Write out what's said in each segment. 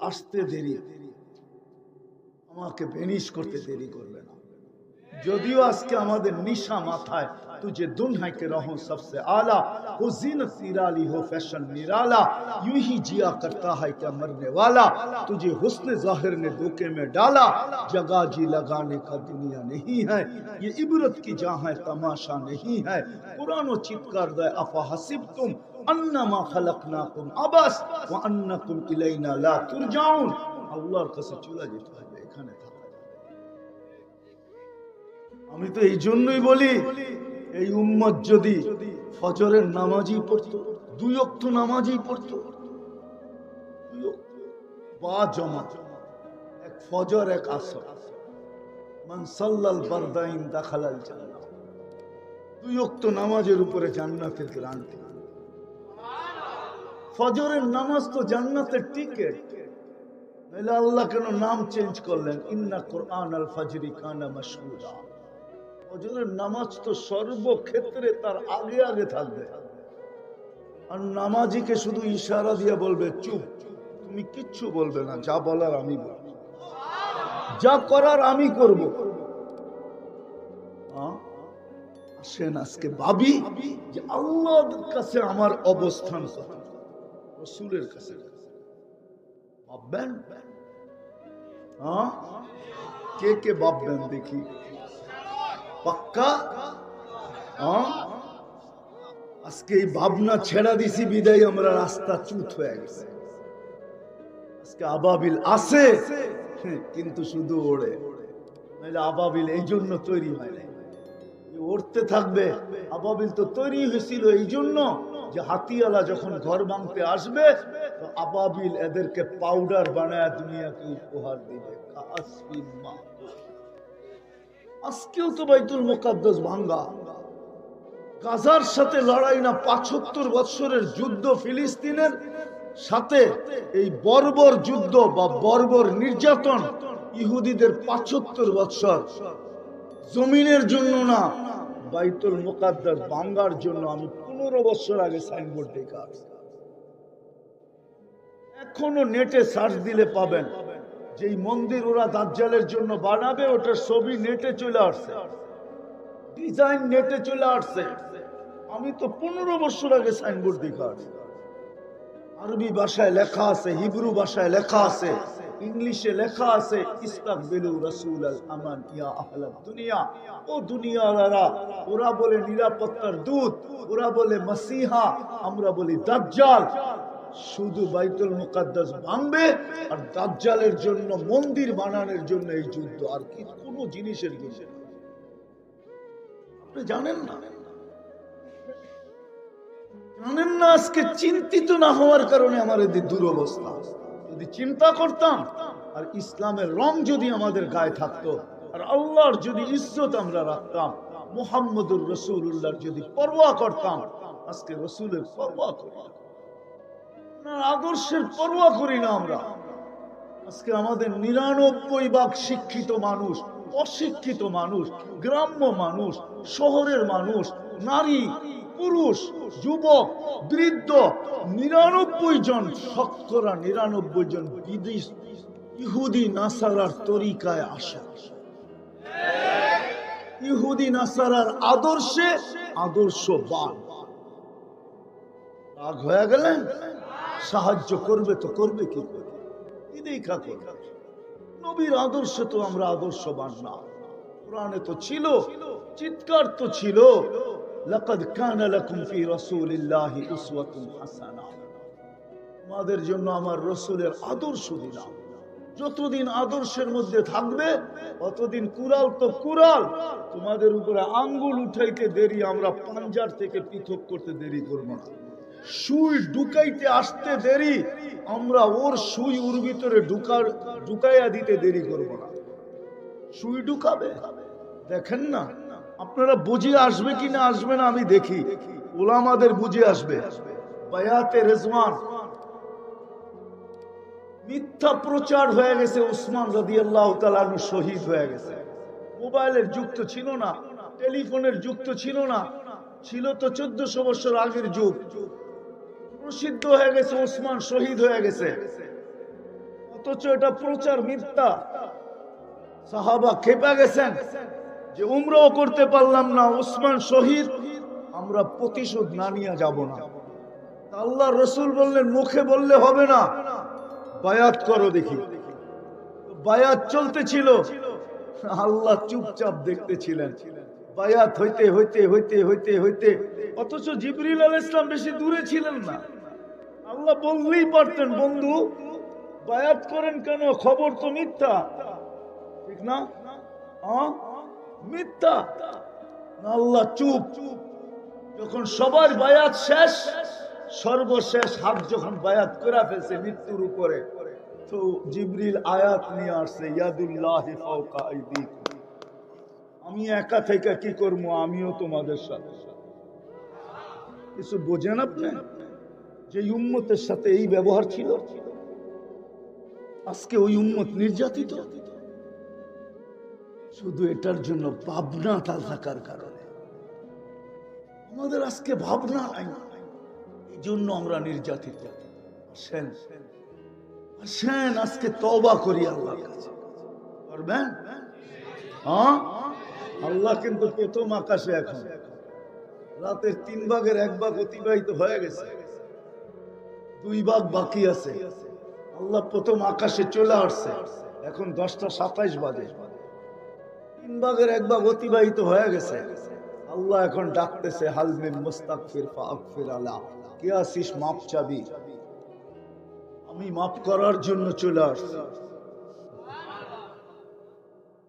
আসতে দেরি। আমাকে বেনিশ করতে দেরি করবে না। যদিও আজকে আমাদের নিশা মাথায় تجھے دن ہے کہ رہوں سب سے عالی ہو زینت نیرالی ہو فیشن نرالا، یوں ہی جیا کرتا ہے کیا مرنے والا؟ تجھے حسن ظاہر نے دھوکے میں ڈالا، جگہ جی لگانے کا دنیا نہیں ہے۔ یہ عبرت کی جہاں ہے تماشا نہیں ہے۔ قرآن و چیتکار دے افحسب تم انما خلقناکم عباس و انکم الینا لا ترجعون۔ আল্লাহর কাছে চলে যেতে হবে এখানে থাকা আমি তো এই জন্যই বলি এই উম্মত যদি ফজরের নামাজই পড়তো, দুই অক্ত নামাজই পড়তো বা জমা এক ফজর, এক আসর। মান সাল্লাল বারদাইন দাখালাল জান্নাত দুই অক্ত নামাজের উপরে জান্নাতের গ্রান্তি। ফজরের নামাজ তো জান্নাতের টিকেট নাহলে আল্লাহ কেন নাম চেঞ্জ করলেন? ইন্না কোরআন আল ফাজরি কানা মাশহুদা। ফজরের নামাজ তো সর্বক্ষেত্রে তার আগে আগে থাকবে। আর নামাজিকে শুধু ইশারা দিয়ে বলবে, চুপ, তুমি কিচ্ছু বলবে না, যা বলার আমি বলব। যা করার আমি করব? আসেন আজকে ভাবি যে আল্লাহর কাছে আমার অবস্থান কত, রসুলের কাছে। ভাববেন? কে কে ভাববেন দেখি। পাক্কা? আজকে এই ভাবনা ছেড়া দিছি, বিদায়, আমরা রাস্তা চুত হয়ে গেছে। আজকে আবাবিল আছে, কিন্তু শুধু ওড়ে। নাহলে আবাবিল এই জন্য তৈরি হয় নাই। এ উড়তে থাকবে, আবাবিল তো তৈরি হয়েছিল এই জন্য যে হাতিয়ালা যখন ঘর ভাঙতে আসবে আবাবিল এদেরকে পাউডার বানায় দুনিয়াকে উপহার দিবে। আজকেও তো বাইতুল মোকাদ্দাস ভাঙ্গা। গাজার সাথে লড়াই না পাঁচাত্তর বৎসরের যুদ্ধ ফিলিস্তিনের সাথে এই বর্বর যুদ্ধ বা বর্বর নির্যাতন ইহুদিদের পাঁচাত্তর বৎসর। জমিনের জন্য না, বাইতুল মোকাদ্দাস ভাঙ্গার জন্য আমি পনেরো বছর আগে সাইনবোর্ড দেখে এখনও নেটে সার্চ দিলে পাবেন। যেই মন্দির ওরা দাজ্জালের জন্য বানাবে, ওটার ছবি নেটে চলে আসছে। ডিজাইন নেটে চলে আসছে। আমি তো পনেরো বছর আগে সাইনবোর্ড দেখে আরবি ভাষায় লেখা আছে, হিব্রু ভাষায় লেখা আছে, ইংলিশে লেখা আছে, ইস্তাকবিলু রাসূল আল আমান ইয়া আহলাদ দুনিয়া। ও দুনিয়াওয়ালারা ওরা বলে নিরাপত্তার দূত, ওরা বলে মাসিহা, আমরা বলি দাজ্জাল। শুধু বাইতুল মুকাদ্দাস ভাঙবে আর দাজ্জালের জন্য, মন্দির বানানোর জন্য এই যুদ্ধ আর কি, কোনো জিনিসের জন্য। আপনি জানেন না? জানেন না আজকে চিন্তিত না হওয়ার কারণে আমার এদের দুরবস্থা। যদি চিন্তা করতাম, আর ইসলামের রং যদি আমাদের গায়ে থাকতো, আর আল্লাহর যদি ইজ্জত আমরা রাখতাম, মুহাম্মদুর রসুল্লাহর যদি পরোয়া করতাম, আজকে রসুলের পরোয়া করি না। ওনার আদর্শের পরোয়া করি না আমরা। আজকে আমাদের নিরানব্বই ভাগ শিক্ষিত মানুষ, অশিক্ষিত মানুষ, গ্রাম্য মানুষ, শহরের মানুষ, নারী, পুরুষ, যুবক, বৃদ্ধ, নিরানব্বই জন শতকরা নিরানব্বই জন বিদেশ, ইহুদি নাসারার তরিকায় আসা। ইহুদি নাসারার আদর্শে আদর্শবান। রাগ হয়ে গেলেন? সাহায্য করবে তো করবে কি নবীর আদর্শ তো আমরা আদর্শবান না। কোরআনে তো ছিল, চিৎকার তো ছিল। তোমাদের জন্য আমার রসুলের আদর্শ দিলাম। যতদিন আদর্শের মধ্যে থাকবে, ততদিন কুরাল তো কুরাল তোমাদের উপরে আঙ্গুল উঠাইতে দেরি, আমরা পাঞ্জার থেকে পৃথক করতে দেরি করব না। সুই ঢুকাইতে আসতে দেরি, আমরা ওর সুই ওর ভিতরে ঢুকার, ঢুকাইয়া দিতে দেরি করব না। সুই ঢুকাবে? দেখেন না, আপনারা বুঝে আসবে কি না আসবে না আমি দেখি। ওলামাদের বুঝে আসবে। মিথ্যা প্রচার হয়ে গেছে উসমান আল্লাহ শহীদ হয়ে গেছে। মোবাইলের যুগ তো ছিল না, টেলিফোনের যুগ তো ছিল না, ছিল তো চোদ্দশো বছর আগের যুগ। প্রসিদ্ধ হয়ে গেছে, ওসমান শহীদ হয়ে গেছে। অথচ এটা প্রচার মিথ্যা। সাহাবা খেপা গেছেন যে উমরাও করতে পারলাম না উসমান শহীদ, আমরা প্রতিশোধ না নিয়ে যাব না। আল্লাহ রসুল বললেন, মুখে বললে হবে না, বায়াত করো দেখি। বায়াত চলতেছিল, আল্লাহ চুপচাপ দেখতে দেখতেছিলেন। বায়াত হইতে হইতে হইতে হইতে হইতে। অথচ জিবরিল আল ইসলাম বেশি দূরে ছিলেন না। আল্লাহ বললেই পারতেন, বন্ধু, বায়াত করেন কেন? খবর তো মিথ্যা। ঠিক না? মিথ্যা। আল্লাহ চুপ। যখন সবার বায়াত শেষ, সর্বশেষ হাত যখন বায়াত করে ফেলছে মৃত্যুর উপরে, তো জিবরিল আয়াত নিয়ে আসছে, ইয়াদুল্লাহ। আমি একা থেকে কি করব? আমিও তোমাদের সাথে। কিছু বোঝেন আপনি? যে উম্মতের সাথে এই ব্যবহার ছিল? আজকে ওই উম্মত নির্যাতিত? শুধু এটার জন্য ভাবনা তা থাকার কারণে। আমাদের আজকে ভাবনা নাই। এই জন্য আমরা নির্যাতিত। আসেন। আসেন, আজকে তবা করি আল্লাহর কাছে। হ্যাঁ? আল্লাহ কিন্তু প্রথম আকাশে এখন। রাতের তিন ভাগের এক ভাগ অতিবাহিত হয়ে গেছে। দুই ভাগ বাকি আছে। আল্লাহ প্রথম আকাশে চলে আসছে। এখন দশটা সাতাইশ বাজে। তিন ভাগের এক ভাগ অতিবাহিত হয়ে গেছে। আল্লাহ এখন ডাকতেছে হালমিন মুস্তাকফির ফাকফির আলা। কে আসিস মাপ চাবি। আমি মাফ করার জন্য চলে আসছি।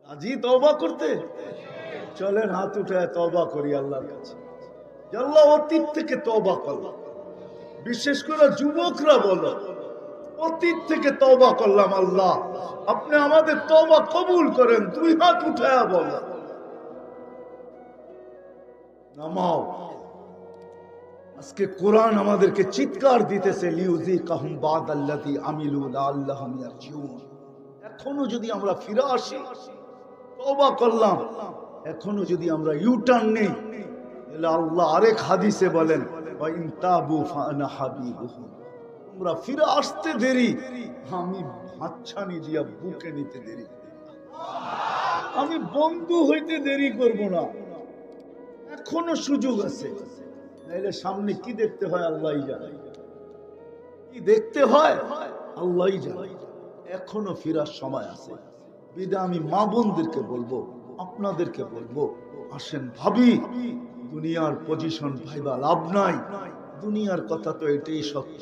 আজি তওবা করতে? চলেন, হাত উঠে তবা করি আল্লাহর কাছে। আল্লাহ অতীত থেকে তবা করলাম বিশেষ করে যুবকরা বলো, অতীত থেকে তবা করলাম আল্লাহ। আপনি আমাদের তওবা কবুল করেন, দুই হাত উঠায়া বলো। নামাও। আজকে কোরআন আমাদেরকে চিৎকার দিতেছে লিউজি কাহুম বাদ আল্লাতি আমিলু লাআল্লাহুম ইয়ারজিউন এখনও যদি আমরা ফিরে আসি, তওবা করলাম এখনও যদি আমরা ইউটার্ন নেই, তাহলে আল্লাহ আরেক হাদিসে বলেন তোমরা ফিরে আসতে দেরি। আমি হাতছানি দিয়া বুকে নিতে দেরি। আমি বন্ধু হইতে দেরি করব না। এখনও সুযোগ আছে। নাইলে সামনে কি দেখতে হয়, আল্লাহ জানে। কি দেখতে হয়, আল্লাহ জানে। এখনও ফেরার সময় আছে। বিদা আমি মা বোনদেরকে বলব আপনাদেরকে বলবো، আসেন ভাবি، দুনিয়ার পজিশন ভাইবা লাভ নাই। দুনিয়ার কথা তো এটাই সত্য।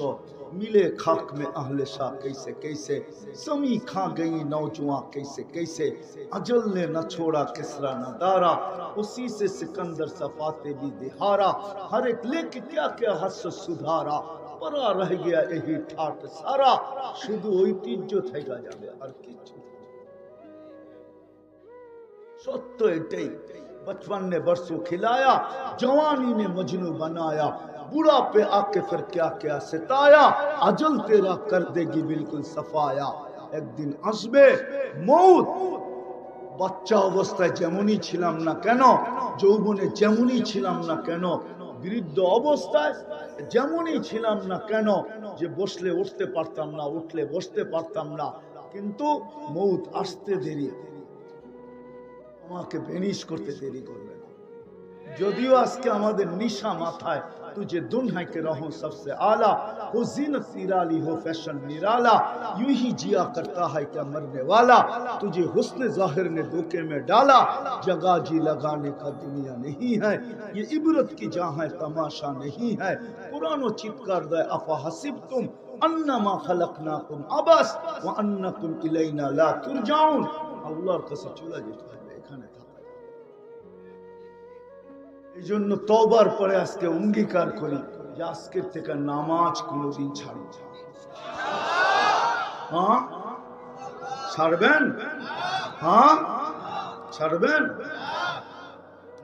ملے خاک میں اہل شاہ کیسے کیسے سمی کھا گئی نوجواں کیسے کیسے اجل نے نہ چھوڑا کسرا نہ دارا اسی سے سکندر صفاتے بھی دہارا ہر ایک لے کے کیا کیا حس سدھارا، پرا رہ گیا یہی ٹھاٹ سارا، شدو ঐতিহ্য থেকে যাবে আর কিছু سچ ایٹے بچپن نے برسوں کھلایا، جوانی نے مجنو بنایا برا پہ آ کے پھر کیا کیا ستایا اجل تیرا کر دے گی بالکل صفایا۔ ایک دن عزم موت বাচ্চা অবস্থায় যেমনই ছিলাম না কেন যৌবনে যেমনই ছিলাম না কেন বৃদ্ধ অবস্থায় যেমনই ছিলাম না কেন যে বসলে উঠতে পারতাম না উঠলে বসতে পারতাম না কিন্তু মৌত আসতে دیری আমাকে ভেনিশ করতে দেরি করবে না। যদিও আজকে আমাদের নিশা মাথায় তুঝে দুনহাই کے رہوں سب سے اعلی ہو زینت سیرالی ہو فیشن نرالا یوں ہی جیا کرتا ہے کیا مرنے والا تجھے حسن ظاہر نے دھوکے میں ڈالا جگہ جی لگانے کا دنیا نہیں ہے یہ عبرت کی جہاں ہے تماشا نہیں ہے، قرآن و چپکار دے افا حسب تم انما خلقناکم عبس وانکم الینا لا ترجعون۔ اللہ کا سچولا جیتا ہے۔ এখানে থাকা। এই জন্য তবার পরে আজকে অঙ্গীকার করি যে আজকের থেকে নামাজ কোনোদিন ছাড়ি হ্যাঁ? ছাড়বেন? হ্যাঁ? ছাড়বেন?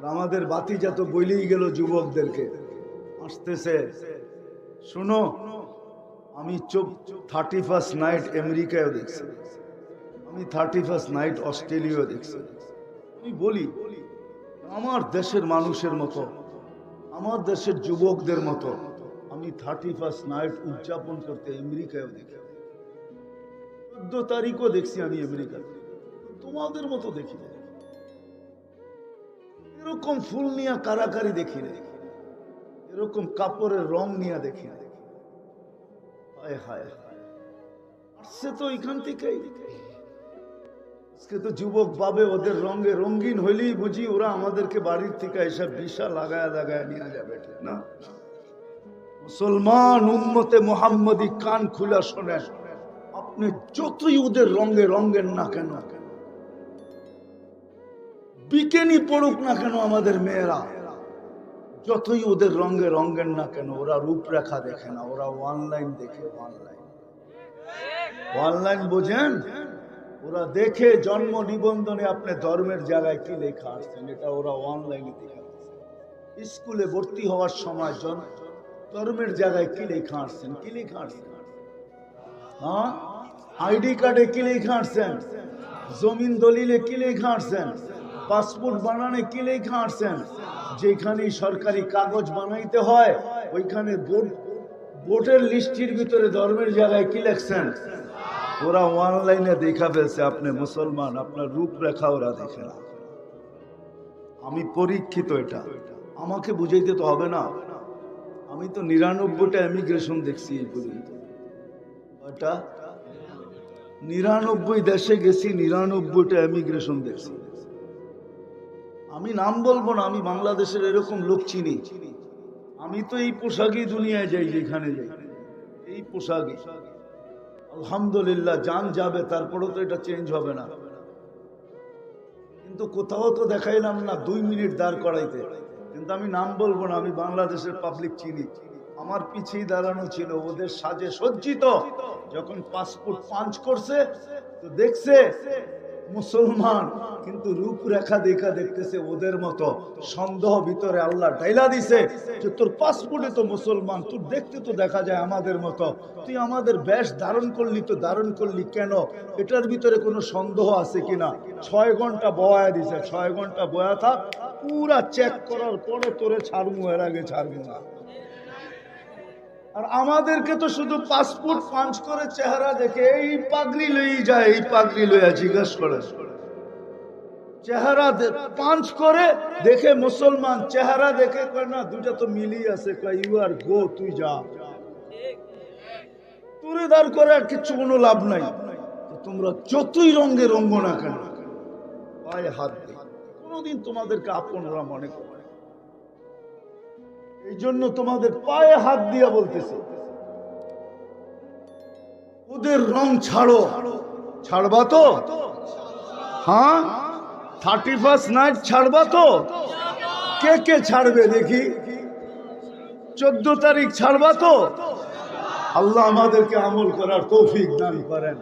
আমাদের বাতি যত বইলেই গেল যুবকদেরকে। আসতেছে। শুনো, আমি চোখ থার্টি ফার্স্ট নাইট আমেরিকায় দেখছি। আমি থার্টি ফার্স্ট নাইট অস্ট্রেলিয়াও দেখছি। আমি বলি, আমার দেশের মানুষের মতো, আমার দেশের যুবকদের মতো, আমি থার্টি ফার্স্ট নাইট উদযাপন করতে আমেরিকায় দেখি। চোদ্দ তারিখও দেখছি আমি আমেরিকাতে। তোমাদের মতো দেখি এরকম ফুল নিয়ে কারাকারি দেখি না। এরকম কাপড়ের রং নিয়ে দেখি না। হায় হায়। আসছে তো এখান থেকেই। আজকে তো যুবক পাবে, ওদের রঙে রঙিন হইলেই বুঝি ওরা আমাদেরকে বাড়ির থেকে এসব বিশা লাগায় লাগায় নিয়ে যাবে, ঠিক না? মুসলমান উম্মতে মোহাম্মদী কান খুলে শোনেন। আপনি যতই ওদের রঙে রঙেন না কেন, বিকেনি পড়ুক না কেন আমাদের মেয়েরা, যতই ওদের রঙে রঙের না কেন, ওরা রূপরেখা দেখে না, ওরা অনলাইন দেখে অনলাইন। অনলাইন বোঝেন? ওরা দেখে জন্ম নিবন্ধনে আপনি ধর্মের জায়গায় কি লেখা আসছেন? এটা ওরা অনলাইনে দেখে স্কুলে ভর্তি হওয়ার সময় জন ধর্মের জায়গায় কি লেখা আসছেন? কি লেখা আসছেন? হ্যাঁ? আইডি কার্ডে কি লেখা আসছেন? জমিন দলিলে কি লেখা আসছেন? পাসপোর্ট বানানে কি লেখা আসছেন? যেখানে সরকারি কাগজ বানাইতে হয়, ওইখানে ভোট ভোটের লিস্টির ভিতরে ধর্মের জায়গায় কি লেখছেন? ওরা অনলাইনে দেখা ফেলছে আপনি মুসলমান, আপনার রূপরেখা ওরা দেখে না। আমি পরীক্ষিত এটা। আমাকে বুঝাইতে তো হবে না। আমি তো নিরানব্বইটা ইমিগ্রেশন দেখছি এই পর্যন্ত। নিরানব্বই দেশে গেছি, নিরানব্বইটা ইমিগ্রেশন দেখছি। আমি নাম বলব না, আমি বাংলাদেশের এরকম লোক চিনি। আমি তো এই পোশাকই দুনিয়ায় যাই, যেখানে যাই। এই পোশাকই। আলহামদুলিল্লাহ, যান যাবে, তারপরেও তো এটা চেঞ্জ হবে না। কিন্তু কোথাও তো দেখাইলাম না দুই মিনিট দাঁড় করাইতে। কিন্তু আমি নাম বলব না, আমি বাংলাদেশের পাবলিক চিনি। আমার পিছিয়ে দাঁড়ানো ছিল, ওদের সাজে সজ্জিত। যখন পাসপোর্ট পাঞ্চ করছে, তো দেখছে মুসলমান, কিন্তু রূপরেখা দেখা দেখতেছে ওদের মতো। সন্দেহ ভিতরে আল্লাহ ডাইলা দিছে যে, তোর পাসপোর্টে তো মুসলমান, তোর দেখতে তো দেখা যায় আমাদের মতো। তুই আমাদের বেশ ধারণ করলি তো ধারণ করলি কেন? এটার ভিতরে কোনো সন্দেহ আছে কিনা? ছয় ঘণ্টা বয়া দিছে, ছয় ঘণ্টা বয়া থাক, পুরা চেক করার পরে তোরে ছাড়বো এর আগে ছাড়বো না। আর আমাদেরকে তো শুধু পাসপোর্ট পাঞ্চ করে চেহারা দেখে এই পাগড়ি লই যায়, এই পাগড়ি লইয়া জিজ্ঞেস করে। চেহারা পাঞ্চ করে দেখে মুসলমান, চেহারা দেখে কয়, না, দুইটা তো মিলি আছে। কয়, ইউ আর গো, তুই যা। তুরে দাঁড় করে আর কিচ্ছু কোনো লাভ নাই। তোমরা যতই রঙে রঙ্গ না কেন, পায়ে হাত কোনোদিন তোমাদেরকে আপন ওরা মনে করে। এই জন্য তোমাদের পায়ে হাত দিয়া বলতেছে, ওদের রং ছাড়ো। ছাড়বা তো? হ্যাঁ? থার্টি ফার্স্ট নাইট ছাড়বা তো? কে কে ছাড়বে দেখি? চোদ্দ তারিখ ছাড়বা তো? আল্লাহ আমাদেরকে আমল করার তৌফিক দান করেন।